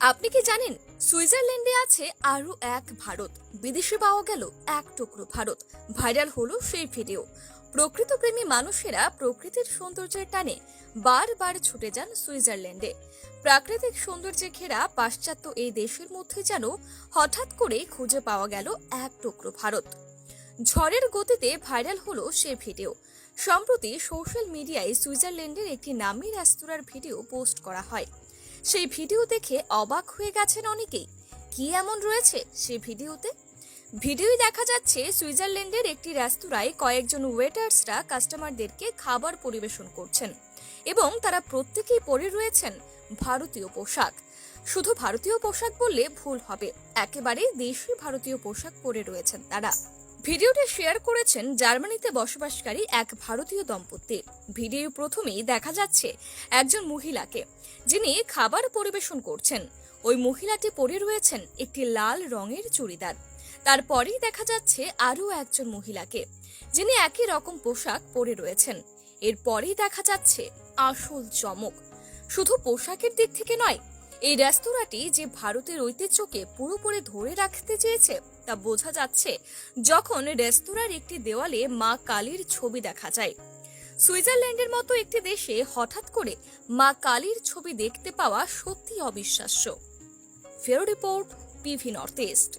আপনি কি জানেন, সুইজারল্যান্ডে আছে আরও এক ভারত। বিদেশে পাওয়া গেল এক টুকরো ভারত। ভাইরাল হলো সেই ভিডিও। প্রকৃতপ্রেমী মানুষেরা প্রকৃতির সৌন্দর্যের টানে বারবার ছুটে যান সুইজারল্যান্ডে। প্রাকৃতিক সৌন্দর্যে ঘেরা পাশ্চাত্য এই দেশের মধ্যে যেন হঠাৎ করে খুঁজে পাওয়া গেল এক টুকরো ভারত। ঝড়ের গতিতে ভাইরাল হলো সে ভিডিও। সম্প্রতি সোশ্যাল মিডিয়ায় সুইজারল্যান্ডের একটি নামী রেস্তোরাঁর ভিডিও পোস্ট করা হয়। সেই ভিডিও দেখে অবাক হয়ে গেছেন অনেকেই। কি এমন রয়েছে সেই ভিডিওতে? ভিডিওয় দেখা যাচ্ছে সুইজারল্যান্ডের একটি রেস্তোরাঁয় কয়েকজন ওয়েটার্সরা কাস্টমারদেরকে খাবার পরিবেশন করছেন এবং তারা প্রত্যেকেই পরে রয়েছেন ভারতীয় পোশাক। শুধু ভারতীয় পোশাক বললে ভুল হবে, একেবারে দেশি ভারতীয় পোশাক পরে রয়েছেন তারা। ভিডিওটি শেয়ার করেছেন জার্মানিতে বসবাসকারী এক ভারতীয় দম্পতি। ভিডিও প্রথমেই দেখা যাচ্ছে একজন মহিলাকে, যিনি খাবার পরিবেশন করছেন। ওই মহিলাটি পরে রয়েছেন একটি লাল রঙের চুড়িদার। তারপরেই দেখা যাচ্ছে আরও একজন মহিলাকে, যিনি একই রকম পোশাক পরে রয়েছেন। এরপরেই দেখা যাচ্ছে আসল চমক। শুধু পোশাকের দিক থেকে নয় এই রেস্তোরাঁটি যে ভারতের ঐতিহ্যকে পুরোপুরি ধরে রাখতে চেয়েছে, তা বোঝা যাচ্ছে যখন রেস্তোরাঁর একটি দেওয়ালে মা কালীর ছবি দেখা যায়। সুইজারল্যান্ডের মতো একটি দেশে হঠাৎ করে মা কালীর ছবি দেখতে পাওয়া সত্যি অবিশ্বাস্য। ফেরো রিপোর্ট, পিভি নর্থ ইস্ট।